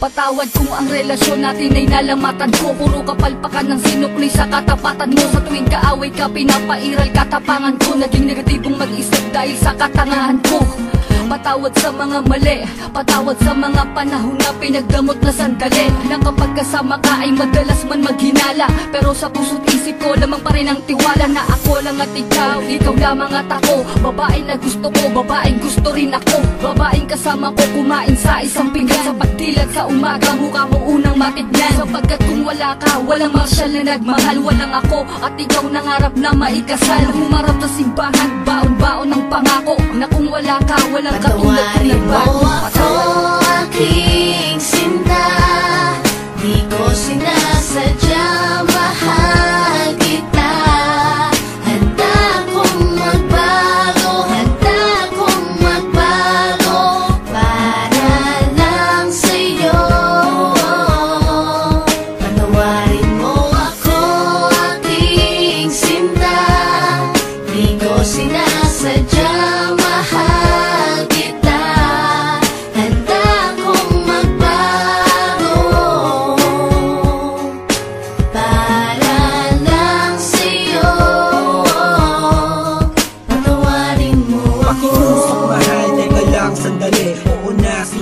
Patawad kung ang relasyon natin ay nalamatan ko. Puro kapalpakan ng sinukli sa katapatan mo. Sa tuwing kaaway ka, pinapairal katapangan ko. Naging negatibong mag-isip dahil sa katangahan ko Patawad sa mga mali. Patawad sa mga panahon na pinagdamot na sandali. Na kapag kasama ka ay madalas man maghinala. Pero sa puso't isip ko lamang pa rin ang tiwala Na ako lang at ikaw, ikaw lamang at ako. Babae na gusto ko, babaeng gusto rin ako. Babaeng kasama ko kumain sa isang pinggan. Sa pagdilat sa umaga, mukha mo unang matignan Sapagkat kung wala ka, walang marsyal na nagmahal. Walang ako at ikaw nangarap na maikasal. Humarap sa simbahan, baon-baon ng pangako Na kung wala ka, walang ko Patawarin mo ako, aking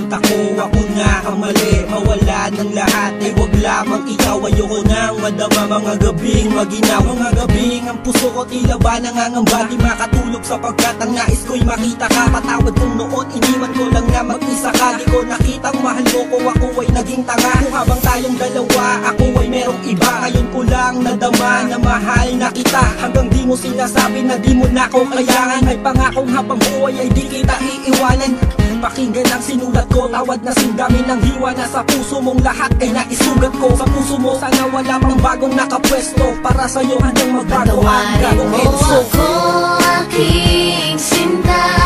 na, sinta ko, ako na ang mali. Mawala ng lahat, ay wag lamang ikaw. Ayoko nang madama. Mga gabing maginaw. Mga gabing ang puso ko tila ba nangangamba? Di makatulog sapagkat ang nais ko'y makita ka. Patawad kong noon, iniwan ko lang na mag-isa ka. Di ko nakitang mahal mo. Ko, ako ay naging tanga. Kung habang tayong dalawa, ako ay merong iba. Ngayon ko lang nadama na mahal na kita. Hanggang di mo sinasabi na di mo na ko kailangan May pangakong habang buhay ay di kita iiwanan Pakinggan ang sinulat ko. Tawad na sindami ng hiwa na sa puso mong lahat ay naisugat ko. Sa puso mo sana wala pang bagong nakapwesto. Para sa'yo handang magbago? Ang gagong mo ako, aking sinta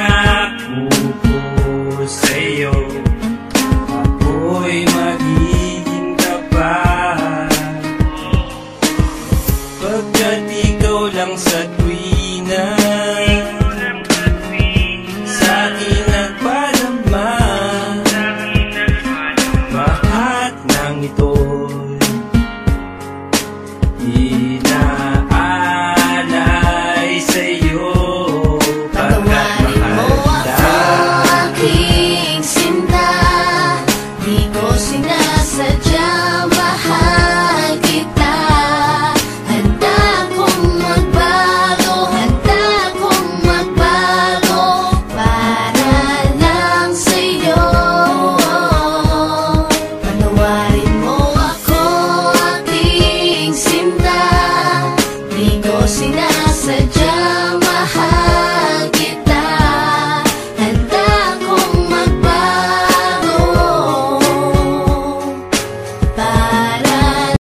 Pangako ko sa'yo Ako'y magiging tapat Pagkat ikaw lang sa